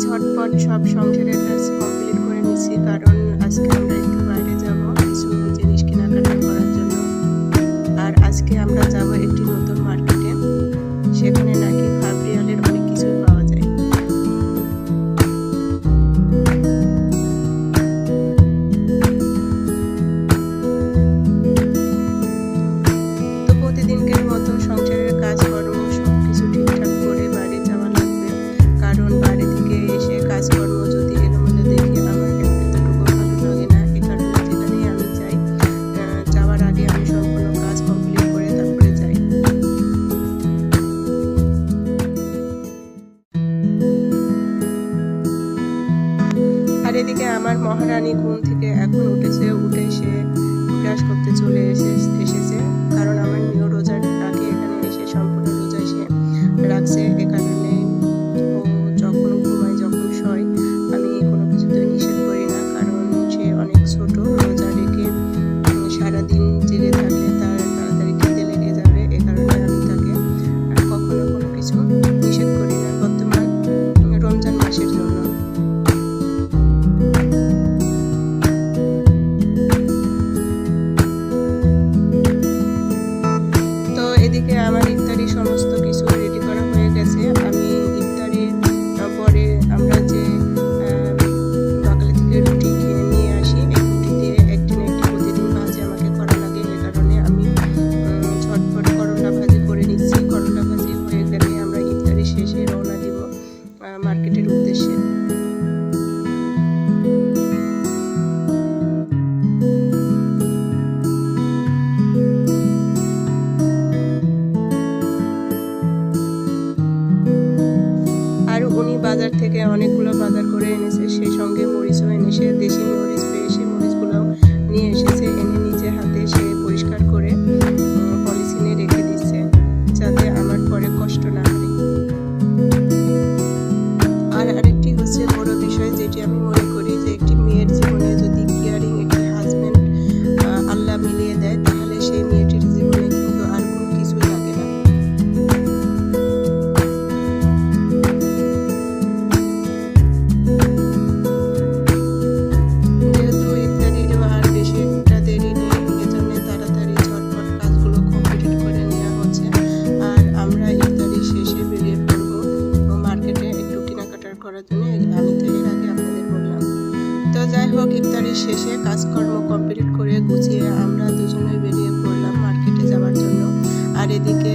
ঝটপট সব সংসারের কাজ কমপ্লিট করে নিছি কারণ আজকে আমরা কাজের শেষে কাজকর্ম কমপ্লিট করে গুছিয়ে আমরা দুজনে বেরিয়ে পড়লাম মার্কেটে যাওয়ার জন্য। আর এদিকে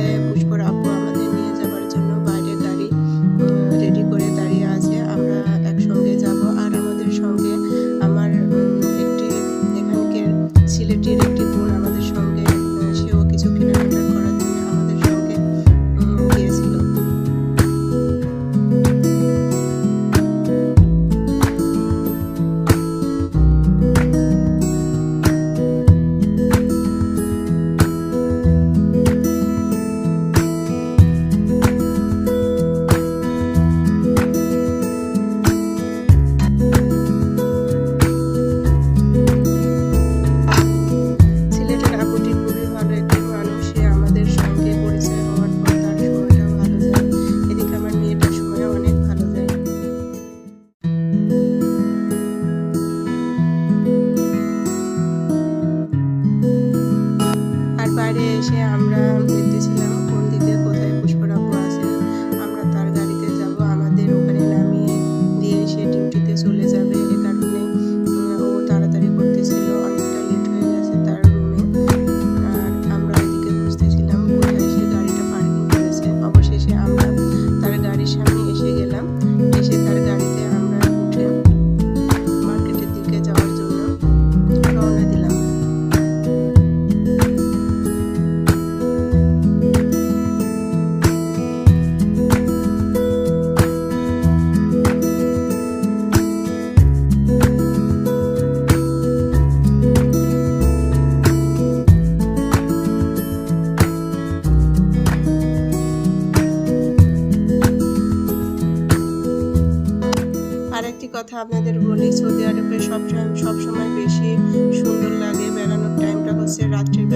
সবসময় বেশি সুন্দর লাগে বেড়ানোর টাইমটা হচ্ছে রাত্রির